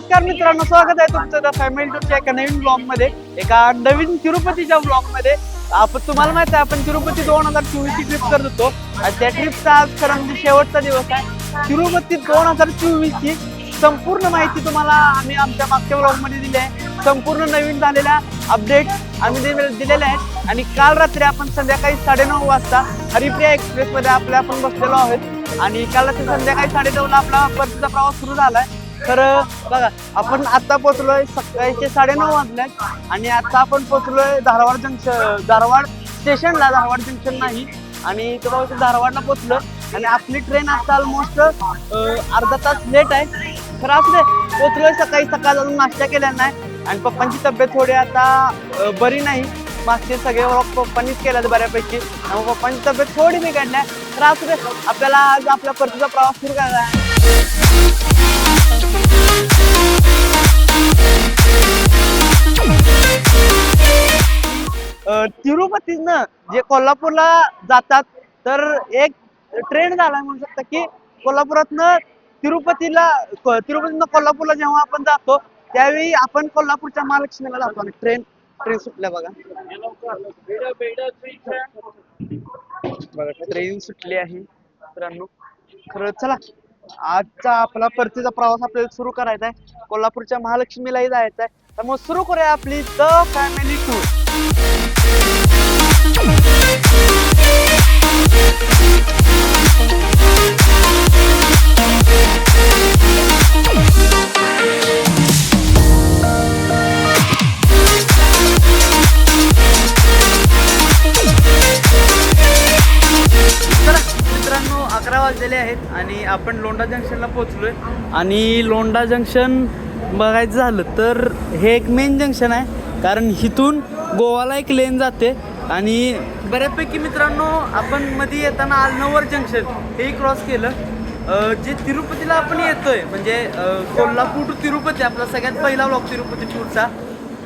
नमस्कार मित्रांनो स्वागत आहे तुमचं द फॅमिली टूरच्या एका नवीन ब्लॉगमध्ये एका नवीन तिरुपतीच्या ब्लॉगमध्ये. आपण तुम्हाला माहिती आहे आपण तिरुपती दोन हजार चोवीस ची ट्रिप करत होतो. आणि त्या ट्रिपचा आज खरं म्हणजे शेवटचा दिवस आहे. तिरुपती दोन हजार चोवीस ची संपूर्ण माहिती तुम्हाला आम्ही आमच्या मागच्या ब्लॉगमध्ये दिली आहे. संपूर्ण नवीन झालेल्या अपडेट आम्ही दिले- दिलेल्या आहेत. आणि काल रात्री आपण संध्याकाळी साडेनऊ वाजता हरिप्रिया एक्सप्रेस मध्ये आपल्या आपण बसलेलो आहोत. आणि काल रात्री संध्याकाळी साडेनऊला आपला परतीचा प्रवास सुरू झाला आहे तर बघा आपण आता पोहोचलोय साडे साडेनऊ वाजले आणि आता आपण पोहोचलोय धारवाड जंक्शन धारवाड स्टेशनला धारवाड जंक्शन नाही. आणि तो धारवाडला पोहोचलो. आणि आपली ट्रेन आता ऑलमोस्ट अर्धा तास लेट आहे. तर असले दे पोहोचलोय सकाळी. सकाळ अजून नाश्ता केला नाही. आणि पप्पांची तब्येत थोडी आता बरी नाही. मागचे सगळे पप्पांनीच केलं बऱ्यापैकी. त्यामुळे पप्पांची तब्येत थोडी बिघडली आहे. तर असू दे आपल्याला आज आपल्या परतीचा प्रवास सुरू करायला आहे. तिरुपतीनं जे कोल्हापूरला जातात तर एक ट्रेंड झाला म्हणू शकता की कोल्हापुरातनं तिरुपतीला तिरुपतीनं कोल्हापूरला जेव्हा आपण जातो त्यावेळी आपण कोल्हापूरच्या महालक्ष्मीला जातो. आणि ट्रेन ट्रेन सुटल्या बघा. बघा ट्रेन सुटली आहे. मित्रांनो खरं चला. आजचा आपला परतीचा प्रवास आपल्याला सुरू करायचा आहे. कोल्हापूरच्या महालक्ष्मीलाही जायचं आहे. त्यामुळे सुरू करूया आपली द फॅमिली टूर साईडला पोहोचलोय. आणि लोंडा जंक्शन बघायचं झालं तर हे एक मेन जंक्शन आहे. कारण इथून गोवाला एक लेन जाते. आणि बऱ्यापैकी मित्रांनो आपण मध्ये येताना आलनवर जंक्शन हे क्रॉस केलं. जे तिरुपतीला आपण येतोय म्हणजे कोल्हापूर टू तिरुपती आपला सगळ्यात पहिला ब्लॉग तिरुपती टूरचा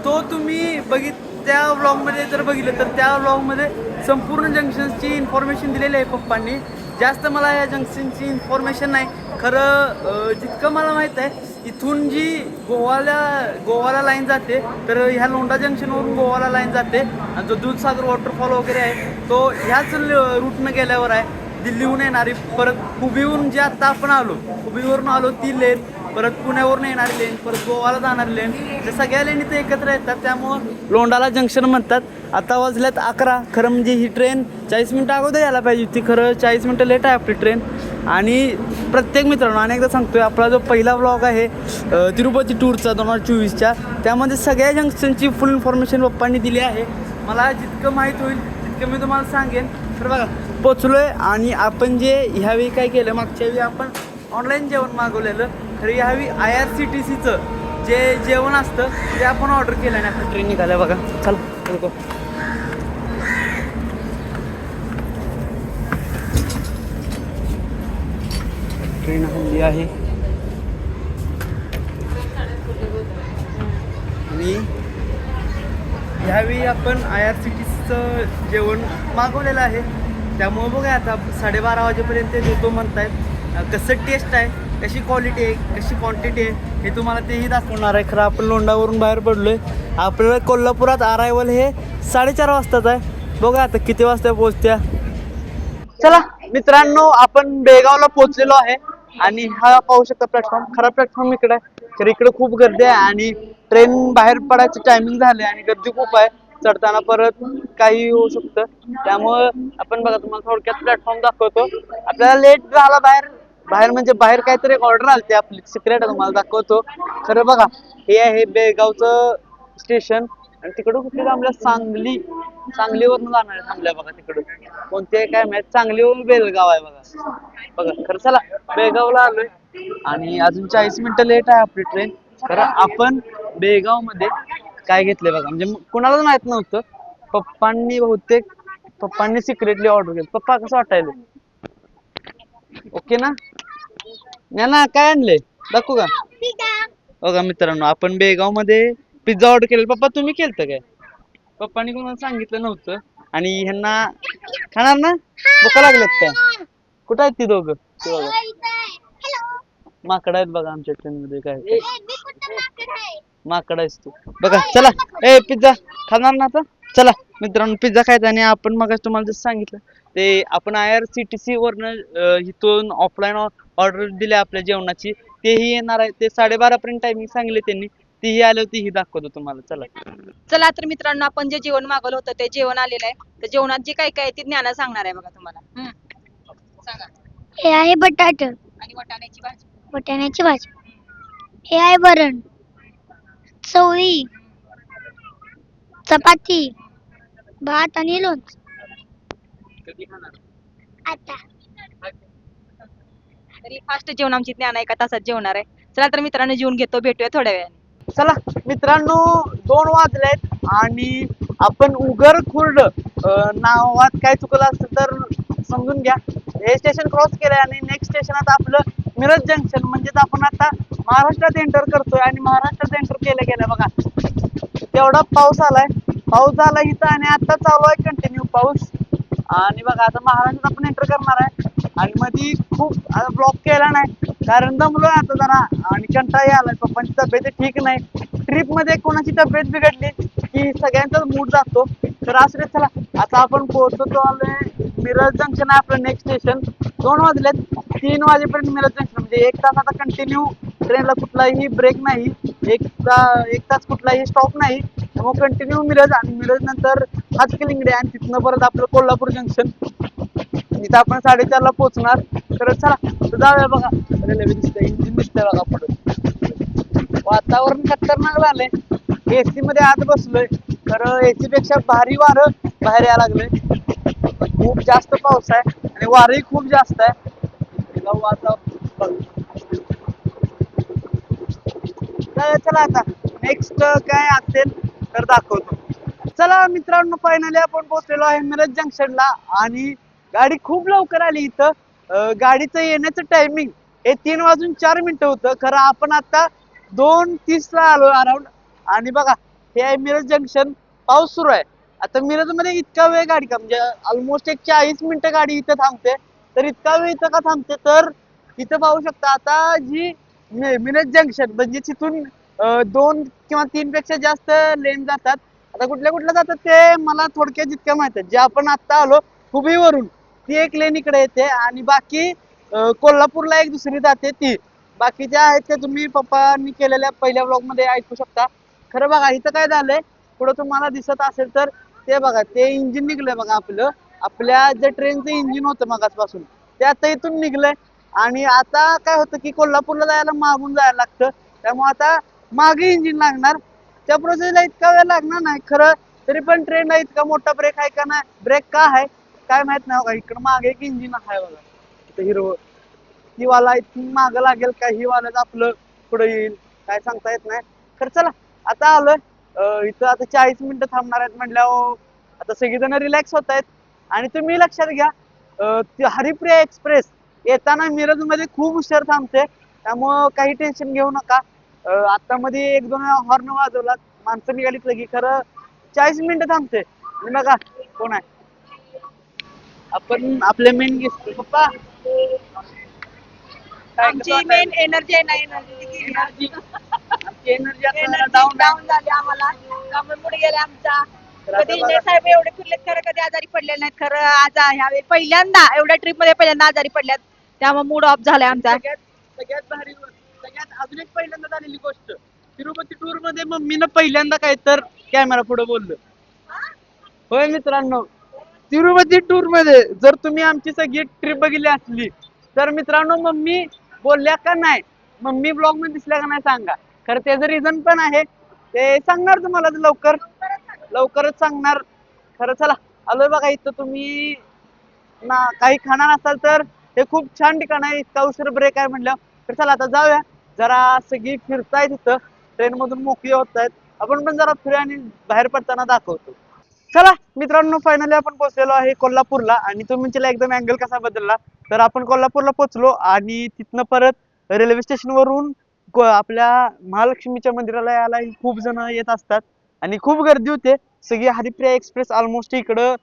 तो तुम्ही बघित त्या व्लॉगमध्ये जर बघितलं तर त्या व्लॉगमध्ये संपूर्ण जंक्शन्सची इन्फॉर्मेशन दिलेली आहे पप्पांनी. जास्त मला या जंक्शनची इन्फॉर्मेशन नाही. खरं जितकं मला माहीत आहे इथून जी गोवाला गोवाला लाईन जाते तर ह्या लोंडा जंक्शनवरून गोवाला लाईन जाते. आणि जो दूधसागर वॉटरफॉल वगैरे आहे तो ह्याच रूटनं गेल्यावर आहे. दिल्लीहून येणारी परत हुबीहून जे आत्ता आपण आलो हुबीवरून आलो ती लेन परत पुण्यावरून येणारी लेन परत गोवाला जाणारी लेन त्या सगळ्या लेन इथे एकत्र येतात. त्यामुळं लोंडाला जंक्शन म्हणतात. आता वाजल्यात अकरा. खरं म्हणजे ही ट्रेन चाळीस मिनटं अगोदर यायला पाहिजे होती. खरं चाळीस मिनटं लेट आहे आपली ट्रेन. आणि प्रत्येक मित्रांनो अनेकदा सांगतोय आपला जो पहिला ब्लॉग आहे तिरुपती टूरचा दोन हजार चोवीसच्या त्यामध्ये सगळ्या जंक्शनची फुल इन्फॉर्मेशन पप्पांनी दिली आहे. मला जितकं माहीत होईल तितकं मी तुम्हाला सांगेन. तर बघा पोचलोय आणि आपण जे ह्यावेळी काय केलं मागच्या वेळी आपण ऑनलाईन जेवण मागवलेलं. खरी हवी आय आर सी टी सीचं जे जेवण असतं ते आपण ऑर्डर केलं आणि आपण ट्रेन निघाल्या बघा. चल बघू ट्रेन हल्ली आहे. आणि ह्यावेळी आपण आय आर सी टी सीचं जेवण मागवलेलं आहे. त्यामुळं बघा आता साडेबारा वाजेपर्यंत देतो म्हणतायत. कसं टेस्ट आहे कशी क्वालिटी आहे कशी क्वांटिटी आहे हे तुम्हाला तेही दाखवणार आहे. खरं आपण लोंडावरून बाहेर पडलो आहे आपल्याला कोल्हापुरात अरायवल हे साडेचार वाजताच आहे. बघा आता किती वाजता पोहोचत्या. चला मित्रांनो आपण बेळगावला पोहोचलेलो आहे. आणि हा पाहू शकता प्लॅटफॉर्म खरा प्लॅटफॉर्म इकडे आहे. तर इकडे खूप गर्दी आहे आणि ट्रेन बाहेर पडायचं टायमिंग झाले आणि गर्दी खूप आहे. चढताना परत काही होऊ शकतं. त्यामुळं आपण बघा तुम्हाला थोडक्यात प्लॅटफॉर्म दाखवतो. आपल्याला लेट झाला बाहेर. बाहेर म्हणजे बाहेर काहीतरी ऑर्डर आली ते आपली. सिक्रेट तुम्हाला दाखवतो. खरं बघा हे आहे बेळगावचं स्टेशन आणि तिकडून कुठे थांबल्या सांगली. सांगलीवरून जाणार थांबल्या बघा तिकडून. कोणते काय माहीत? सांगलीवरून बेळगाव आहे बघा. बघा खरं चला बेळगावला आलोय. आणि अजून चाळीस मिनिटं लेट आहे आपली ट्रेन खरं आपण बेळगावमध्ये काय घेतलंय बघा. म्हणजे कुणालाच माहीत नव्हतं. पप्पांनी बहुतेक पप्पांनी सिक्रेटली ऑर्डर केलं. पप्पा कसं वाटायला ओके ना? ना काय आणले दाखवू का? बघा मित्रांनो आपण बेळगावमध्ये पिझ्झा ऑर्डर केलेला. पप्पा तुम्ही केलत काय? पप्पांनी कोणाला सांगितलं नव्हतं. आणि ह्यांना खाणार ना? भुका लागलेत काय? कुठं आहेत ती दोघं? ते बघा. माकडं आहेत बघा आमच्या ट्रेन मध्ये काय. माकड आहेस तू. बघा चला. ए पिझ्झा खाणार ना आता? चला. मित्रांनो पिझ्झा खायचा आणि आपण मग तुम्हाला जसं सांगितलं ते आपण I R C T C वरनं इथून ऑफलाईन ऑर्डर दिली आपल्या जेवणाची तेही येणार आहे. ते साडेबारा पर्यंत टायमिंग सांगले त्यांनी. तीही आल्यावर तीही दाखवतो तुम्हाला. चला. चला तर मित्रांनो आपण जे जेवण मागवलं होतं ते जेवण आलेलं आहे. तर जेवणात जे काय काय आहे ते ज्ञाना सांगणार आहे बघा तुम्हाला. हम्म. सांगा. हे आहे बटाट. आणि वाटाण्याची भाजी. वाटाण्याची भाजी. हे आहे वरण. चवळी. चपाती. भात आणि लोणचं. कधी खाणार? आता. तरी फास्ट जेवण आमची ज्ञान एका तासात जेवणार आहे. चला तर मित्रांनो जेवून घेतो भेटूया थोड्या वेळाने. चला मित्रांनो दोन वाजलेत आणि आपण उगर खुर्ड अं, नावात काय चुकलं असतं तर समजून घ्या. हे स्टेशन क्रॉस केलंय आणि नेक्स्ट स्टेशन आता आपलं मिरज जंक्शन म्हणजेच आपण आता महाराष्ट्रात एंटर करतोय आणि महाराष्ट्रात एंटर केलं गेलं बघा. तेवढा पाऊस आलाय. पाऊस झाला इथं आणि आता चालू आहे कंटिन्यू पाऊस. आणि बघा आता महाराष्ट्रात आपण एंटर करणार आहे. आणि मध्ये खूप आता ब्लॉक केला नाही. कारण दमलो आता जरा. आणि कंटाळा आलाय पप्पांची तब्येत ठीक नाही. ट्रिपमध्ये कोणाची तब्येत बिघडली की सगळ्यांचाच मूड जातो. तर असं चला. आता आपण पोहोचतो आलोय मिरज जंक्शन आहे आपलं नेक्स्ट स्टेशन दोन वाजलेत. तीन वाजेपर्यंत मिरज जंक्शन म्हणजे एक तास आता कंटिन्यू ट्रेनला कुठलाही ब्रेक नाही. एक ता एक तास कुठलाही स्टॉप नाही. त्यामुळे कंटिन्यू मिरज. आणि मिरज नंतर हातकिलिंगडे आणि तिथनं परत आपलं कोल्हापूर जंक्शन इथं आपण साडेचारला पोहोचणार. तर चला तर जाऊया बघा. रेल्वे दिसतंय इंजिन दिसतंय बघा पुढे. वातावरण खतरनाक झालंय. एसी मध्ये आत बसलोय. खरं एसी पेक्षा भारी वारं बाहेर यायला लागलंय. खूप जास्त पाऊस आहे आणि वारही खूप जास्त आहे. चला आता. नेक्स्ट काय असेल तर दाखवतो. चला मित्रांनो फायनली आपण पोहोचलेलो आहे मिरज जंक्शनला आणि गाडी खूप लवकर आली इथं. गाडीचं येण्याचं टायमिंग हे तीन वाजून चार मिनिटं होतं. खरं आपण आता दोन तीसला आलो अराउंड आणि बघा हे आहे मिरज जंक्शन पाऊस सुरू आहे. आता मिरजमध्ये इतका वेळ गाडी का म्हणजे ऑलमोस्ट एक चाळीस मिनिटं गाडी इथं थांबते. तर इतका वेळ इथं का थांबते? तर इथं पाहू शकता आता जी मिरज जंक्शन म्हणजे तिथून दोन किंवा तीन पेक्षा जास्त लेन जातात. आता कुठल्या कुठल्या जातात ते मला थोडक्यात जितक्या माहीत आहे. जे आपण आता आलो हुबीवरून ती एक लेन इकडे येते आणि बाकी कोल्हापूरला एक दुसरी जाते ती. बाकीच्या आहेत त्या तुम्ही पप्पांनी केलेल्या पहिल्या ब्लॉगमध्ये ऐकू शकता. खरं बघा इथं काय झालंय पुढे तुम्हाला दिसत असेल तर ते बघा ते इंजिन निघलंय बघा आपलं. आपल्या जे ट्रेनचं इंजिन होतं मगासपासून ते आता इथून निघलंय. आणि आता काय होतं की कोल्हापूरला जायला मागून जायला लागतं. त्यामुळे आता मागे इंजिन लागणार. त्या प्रोसेसला इतका वेळ लागणार नाही. खरं तरी पण ट्रेनला इतका मोठा ब्रेक आहे का नाही? ब्रेक का आहे? काय माहीत नाही बघा इकडं मागे एक इंजिन आहे बघा. इथं हिरव ही वाला इथून मागं लागेल का? ही वालाच आपलं पुढे येईल. काय सांगता येत नाही. खरं चला आता आलोय. इथं आता चाळीस मिनिटं थांबणार आहेत म्हटल्यावर आता सगळीजण रिलॅक्स होत आहेत. आणि तुम्ही लक्षात घ्या हरिप्रिया एक्सप्रेस येताना मिरजमध्ये खूप उशीर थांबते. त्यामुळं काही टेन्शन घेऊ नका. आता मध्ये एक दोन हॉर्न वाजवला माणसं निघालीत लगी. खरं चाळीस मिनिटं थांबते. आणि बघा कोण आहे? आपण आपले मेन गेस्ट पप्पा. आमची मेन एनर्जी आहे ना एनर्जी एनर्जी आमची एनर्जी आता डाऊन डाऊन झाली आम्हाला. त्यामुळे पुढे गेले आमचा कधी साहेब एवढे फिरलेत खरं कधी आजारी पडलेले नाहीत. खरं आज ह्यावेळी पहिल्यांदा एवढ्या ट्रिपमध्ये पहिल्यांदा आजारी पडल्यात. त्यामुळे मूड ऑफ झालाय आमचा. सगळ्यात सगळ्यात भारी सगळ्यात अजून एक पहिल्यांदा झालेली गोष्ट तिरुपती टूरमध्ये मम्मीनं पहिल्यांदा काय तर कॅमेरा पुढे बोललं. होय मित्रांनो तिरुपती टूरमध्ये जर तुम्ही आमची सगळी ट्रिप बघितली असली तर मित्रांनो मम्मी बोलल्या का नाही? मम्मी ब्लॉगमध्ये दिसल्या का नाही सांगा. खरं त्याचं रिझन पण आहे. ते सांगणार तुम्हाला लवकर. लवकरच सांगणार. खरं चला आलोय बघा इथं तुम्ही. ना काही खाणार असाल तर हे खूप छान ठिकाण आहे. इतका उशीर ब्रेक आहे म्हटलं तर चला आता जाऊया. जरा सगळी फिरतायत इथं. ट्रेन मधून मोकळी होत आहेत. आपण पण जरा फिरू आणि बाहेर पडताना दाखवतो. चला मित्रांनो फायनली आपण पोहोचलेलो आहे कोल्हापूरला. आणि तुम्ही तिला एकदम अँगल कसा बदलला? तर आपण कोल्हापूरला पोहोचलो आणि तिथनं परत रेल्वे स्टेशनवरून वरून आपल्या महालक्ष्मीच्या मंदिराला यायला खूप जण येत असतात. आणि खूप गर्दी होते. सगळी हरिप्रिया एक्सप्रेस ऑलमोस्ट इकडं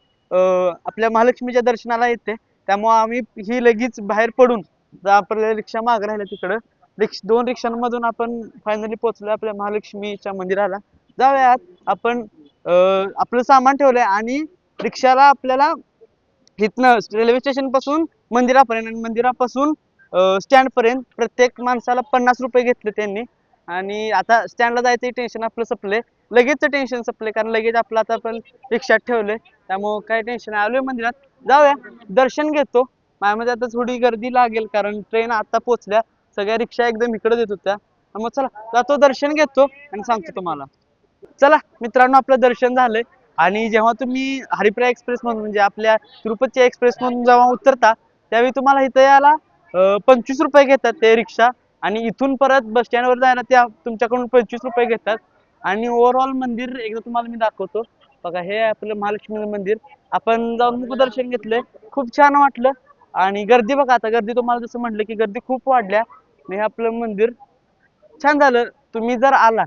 आपल्या महालक्ष्मीच्या दर्शनाला येते. त्यामुळे आम्ही ही लगेच बाहेर पडून आपल्याला रिक्षा माग राहिल्या तिकडं. रिक्ष दोन रिक्षांमधून आपण फायनली पोहोचलो आपल्या महालक्ष्मीच्या मंदिराला. जाऊयात. आपण आपलं सामान ठेवलंय आणि रिक्षाला आपल्याला इथनं रेल्वे स्टेशनपासून मंदिरापर्यंत आणि मंदिरापासून स्टँड पर्यंत प्रत्येक माणसाला पन्नास रुपये घेतले त्यांनी. आणि आता स्टँडला जायचं टेन्शन आपलं संपलंय. लगेच टेन्शन संपलंय कारण लगेच आपलं आता आपण रिक्षात ठेवलंय. त्यामुळं काय टेन्शन आलोय मंदिरात. जाऊया. दर्शन घेतो. माझ्यामध्ये आता थोडी गर्दी लागेल कारण ट्रेन आता पोचल्या. सगळ्या रिक्षा एकदम इकडे देत होत्या. मग चला जातो दर्शन घेतो आणि सांगतो तुम्हाला. चला मित्रांनो आपलं दर्शन झालंय. आणि जेव्हा तुम्ही हरिप्रा एक्सप्रेस मधून म्हणजे आपल्या तिरुपतीच्या एक्सप्रेस मधून जेव्हा उतरता त्यावेळी तुम्हाला इथं यायला पंचवीस रुपये घेतात ते रिक्षा. आणि इथून परत बस स्टँडवर जायला त्या तुमच्याकडून पंचवीस रुपये घेतात. आणि ओव्हरऑल मंदिर एकदा तुम्हाला मी दाखवतो. बघा हे आपलं महालक्ष्मी मंदिर. आपण जाऊन मुखदर्शन घेतलंय. खूप छान वाटलं. आणि गर्दी बघा आता गर्दी तुम्हाला जसं म्हटलं की गर्दी खूप वाढल्या. आणि हे आपलं मंदिर छान झालं. तुम्ही जर आला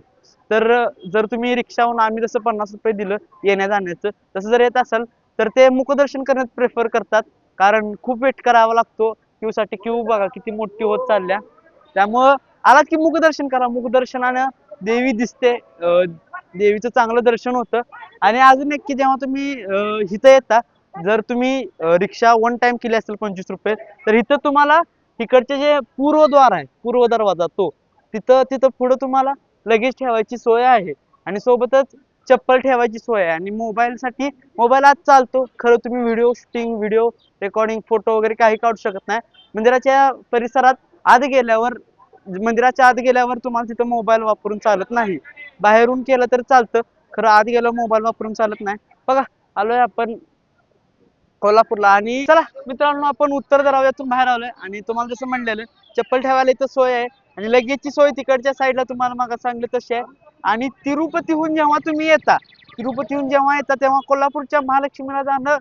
तर जर तुम्ही रिक्षाहून आम्ही जसं पन्नास रुपये दिलं येण्या जाण्याचं तसं जर येत असाल तर ते मुखदर्शन करण्यात प्रेफर करतात. कारण खूप वेट करावा लागतो. क्यूसाठी क्यू बघा किती मोठी होत चालल्या. त्यामुळं आलात की मुखदर्शन करा. मुखदर्शनानं देवी दिसते. अं, देवीचं चांगलं दर्शन होतं. आणि अजून एक की जेव्हा तुम्ही हिथं इथं येता जर तुम्ही रिक्षा वन टाइम केली असेल पंचवीस रुपये तर इथं तुम्हाला इकडचे जे पूर्वद्वार आहे पूर्व दरवाजा तो तिथं तिथं पुढं तुम्हाला लगेच ठेवायची सोय आहे. आणि सोबतच चप्पल ठेवायची सोय आहे. आणि मोबाईल साठी मोबाईल आज चालतो. खरं तुम्ही video shooting video recording photo वगैरे काही काढू शकत नाही. मंदिराच्या परिसरात आत गेल्यावर मंदिराच्या आत गेल्यावर तुम्हाला तिथं मोबाईल वापरून चालत नाही. बाहेरून केलं तर चालतं. खरं आत गेल्यावर मोबाईल वापरून चालत नाही. बघा आलोय आपण कोल्हापूरला. आणि चला मित्रांनो आपण उत्तर दरवाज्यातून बाहेर आलोय. आणि तुम्हाला जसं म्हणलेलं चप्पल ठेवायला इथं सोय आहे. आणि लगेचची सोय तिकडच्या साईडला तुम्हाला मग सांगितलं तशी आहे. आणि तिरुपतीहून जेव्हा तुम्ही येता तिरुपतीहून जेव्हा येता तेव्हा कोल्हापूरच्या महालक्ष्मीला जाणं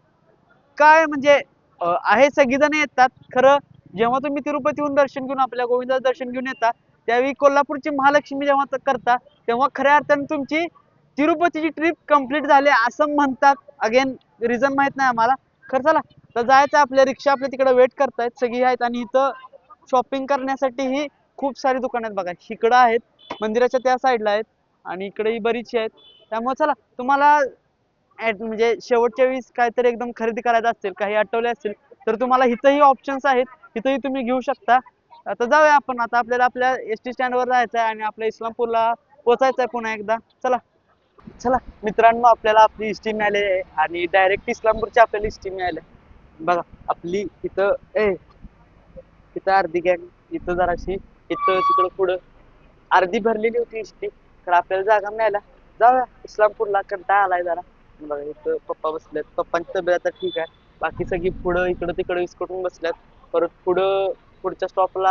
काय म्हणजे आहे सगळीजण येतात. खरं जेव्हा तुम्ही तिरुपतीहून दर्शन घेऊन आपल्या गोविंदाचं दर्शन घेऊन येता त्यावेळी कोल्हापूरची महालक्ष्मी जेव्हा करता तेव्हा खऱ्या अर्थाने तुमची तिरुपतीची ट्रिप कंप्लीट झाली असं म्हणतात. अगेन रिझन माहीत नाही आम्हाला. खरं चला तर जायचं आपल्या रिक्षा आपल्या तिकडे वेट करतायत. सगळी आहेत आणि इथं शॉपिंग करण्यासाठी ही खूप सारी दुकान आहेत बघा. इकडं आहेत मंदिराच्या त्या साईडला आहेत आणि इकडेही बरीचशी आहेत. त्यामुळे चला तुम्हाला म्हणजे शेवटच्या वेळेस काहीतरी एकदम खरेदी करायचं असेल काही आठवले असतील तर तुम्हाला इथंही ऑप्शन्स आहेत. इथंही तुम्ही घेऊ शकता. आता जाऊया आपण. आता आपल्याला आपल्या एस टी स्टँडवर जायचं आहे आणि आपल्या इस्लामपूरला पोचायचं आहे पुन्हा एकदा. चला. चला मित्रांनो आपल्याला आपली इष्टी मिळाली आहे आणि डायरेक्ट इस्लामपूरची आपल्याला इष्टी मिळाली बघा आपली इथं ए इथं अर्धी गॅंग इथं जराशी इथं तिकडं पुढं. अर्धी भरलेली होती इष्टी तर आपल्याला जागा मिळाल्या जाऊया इस्लामपूरला कंटाळा आलाय जरा. बघा इथं पप्पा बसलेत. पप्पांची तब्येत आता ठीक आहे. बाकी सगळी पुढं इकडं तिकडं विस्कटून बसल्यात. परत पुढं पुढच्या स्टॉपला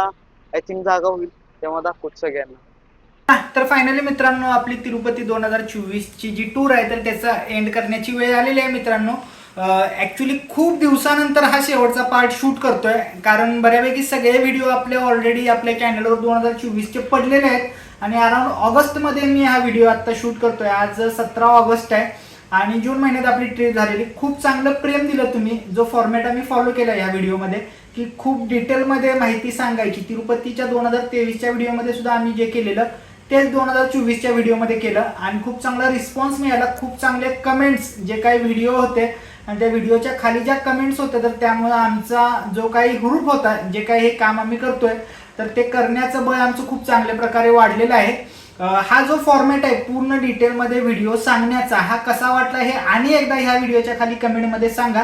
आय थिंक जागा होईल. तेव्हा दाखवत सगळ्यांना. तर फायनली मित्रांनो आपली तिरुपती दोन हजार चोवीसची जी टूर आहे तर त्याचा एंड करण्याची वेळ आलेली आहे मित्रांनो. ॲक्च्युली खूप दिवसानंतर हा शेवटचा पार्ट शूट करतोय. कारण बऱ्यापैकी सगळे व्हिडिओ आपले ऑलरेडी आपल्या चॅनलवर दोन हजार चोवीसचे पडलेले आहेत. आणि अराउंड ऑगस्टमध्ये मी हा व्हिडिओ आत्ता शूट करतोय. आज सतरा ऑगस्ट आहे. आणि जून महिन्यात आपली ट्रिप झालेली. खूप चांगलं प्रेम दिलं तुम्ही. जो फॉर्मॅट आम्ही फॉलो केला या व्हिडिओमध्ये की खूप डिटेलमध्ये माहिती सांगायची. तिरुपतीच्या दोन हजार तेवीसच्या व्हिडिओमध्ये सुद्धा आम्ही जे केलेलं तेच दोन हजार चोवीसच्या व्हिडिओमध्ये केलं. आणि खूप चांगला रिस्पॉन्स मिळाला. खूप चांगले कमेंट्स जे काही व्हिडिओ होते आणि त्या व्हिडिओच्या खाली ज्या कमेंट्स होत्या तर त्यामुळे आमचा जो काही ग्रुप होता जे काही हे काम आम्ही करतोय तर ते करण्याचं बळ आमचं खूप चांगल्या प्रकारे वाढलेलं आहे. हा जो फॉर्मॅट आहे पूर्ण डिटेलमध्ये व्हिडिओ सांगण्याचा हा कसा वाटला हे आणि एकदा ह्या व्हिडिओच्या खाली कमेंटमध्ये सांगा.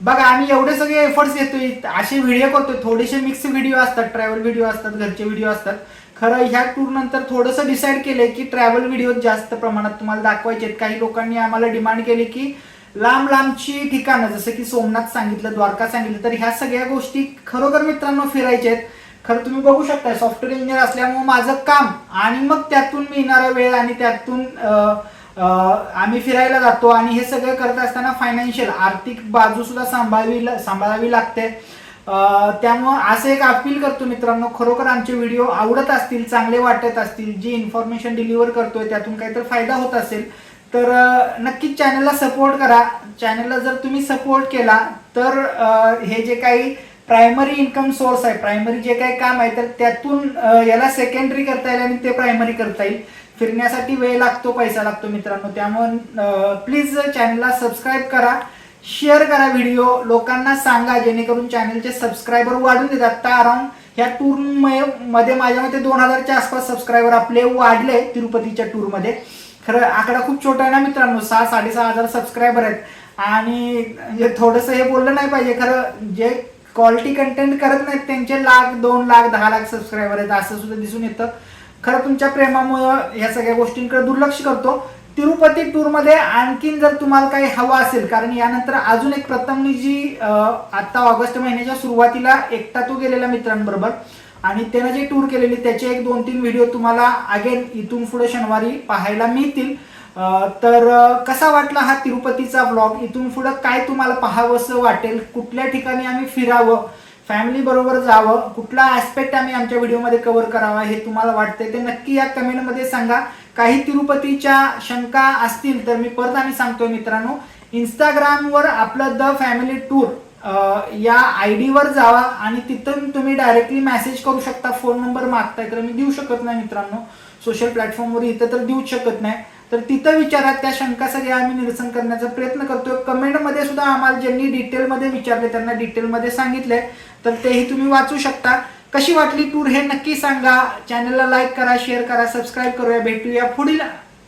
बघा आम्ही एवढे सगळे एफर्ट्स घेतोय असे व्हिडिओ करतोय थोडेसे मिक्स व्हिडिओ असतात ट्रॅव्हल व्हिडिओ असतात घरचे व्हिडिओ असतात. खरं ह्या टूर नंतर थोडंसं डिसाईड केलंय की ट्रॅव्हल व्हिडिओ जास्त प्रमाणात तुम्हाला दाखवायचे आहेत काही लोकांनी आम्हाला डिमांड केली की लांब लांबची ठिकाणं जसं की सोमनाथ सांगितलं द्वारका सांगितलं तर ह्या सगळ्या गोष्टी खरोखर मित्रांनो फिरायच्या आहेत. खरं तुम्ही बघू शकता सॉफ्टवेअर इंजिनियर असल्यामुळे माझं काम आणि मग त्यातून मिळणारा वेळ आणि त्यातून आम्ही फिरायला जातो आणि हे सगळं करत असताना फायनान्शियल आर्थिक बाजू सुद्धा सांभाळवी सांभाळावी लागते. त्यामुळं असं एक अपील करतो मित्रांनो खरोखर आमचे व्हिडिओ आवडत असतील चांगले वाटत असतील जी इन्फॉर्मेशन डिलिव्हर करतोय त्यातून काहीतरी फायदा होत असेल तर नक्कीच चॅनलला सपोर्ट करा. चॅनलला जर तुम्ही सपोर्ट केला तर हे जे काही प्रायमरी इन्कम सोर्स आहे प्रायमरी जे काही काम आहे तर त्यातून याला सेकंडरी करता येईल आणि ते प्रायमरी करता येईल. फिरण्यासाठी वेळ लागतो पैसा लागतो मित्रांनो. त्यामुळे प्लीज चॅनलला सबस्क्राईब करा. शेअर करा व्हिडिओ लोकांना सांगा जेणेकरून चॅनलचे सबस्क्रायबर वाढून देतात. आता अराउंड ह्या टूरमध्ये माझ्या मते दोन हजारच्या आसपास सबस्क्रायबर आपले वाढले तिरुपतीच्या टूरमध्ये खरं आकडा खूप छोटा आहे ना मित्रांनो? सहा साडेसहा हजार सबस्क्रायबर आहेत. आणि म्हणजे थोडंसं हे बोललं नाही पाहिजे. खरं जे क्वालिटी कंटेंट करत नाहीत त्यांचे लाख दोन लाख दहा लाख सबस्क्रायबर आहेत. असं सुद्धा दिसून येतं. खरं तुमच्या प्रेमामुळं या सगळ्या गोष्टींकडे दुर्लक्ष करतो. तिरुपती टूरमध्ये आणखीन जर तुम्हाला काही हवं असेल कारण यानंतर अजून एक प्रथमनी जी आता ऑगस्ट महिन्याच्या सुरुवातीला एकटा तो गेलेला मित्रांबरोबर. आणि त्यानं जे टूर केलेली त्याचे एक दोन तीन व्हिडिओ तुम्हाला अगेन इथून पुढे शनिवारी पाहायला मिळतील. तर कसा वाटला हा तिरुपतीचा ब्लॉग इथून पुढं काय तुम्हाला पाहावंसं वाटेल? कुठल्या ठिकाणी आम्ही फिरावं? फॅमिली बरोबर जावं? कुठला ऍस्पेक्ट आम्ही आमच्या व्हिडिओमध्ये कव्हर करावा हे तुम्हाला वाटतंय? ते नक्की या कमेंटमध्ये सांगा. काही तिरुपतीच्या शंका असतील तर मी परत आणि सांगतोय मित्रांनो. इंस्टाग्रामवर आपलं द फॅमिली टूर या आय डीवर जावा आणि तिथून तुम्ही डायरेक्टली मेसेज करू शकता. फोन नंबर मागताय तर मी देऊ शकत नाही मित्रांनो. सोशल प्लॅटफॉर्मवर इथं तर देऊच शकत नाही. तर तिथं विचारा त्या शंका सगळ्या आम्ही निरसन करण्याचा प्रयत्न करतोय. कमेंटमध्ये सुद्धा आम्हाला ज्यांनी डिटेलमध्ये विचारले त्यांना डिटेलमध्ये सांगितले. तर तेही तुम्ही वाचू शकता. कशी वाटली टूर हे नक्की सांगा. चॅनलला लाईक करा शेअर करा सबस्क्राईब करूया. भेटूया पुढील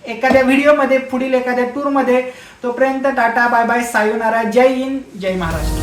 एखाद्या व्हिडिओमध्ये पुढील एखाद्या टूरमध्ये तोपर्यंत टाटा बाय बाय सायुनारा जय हिंद जय महाराष्ट्र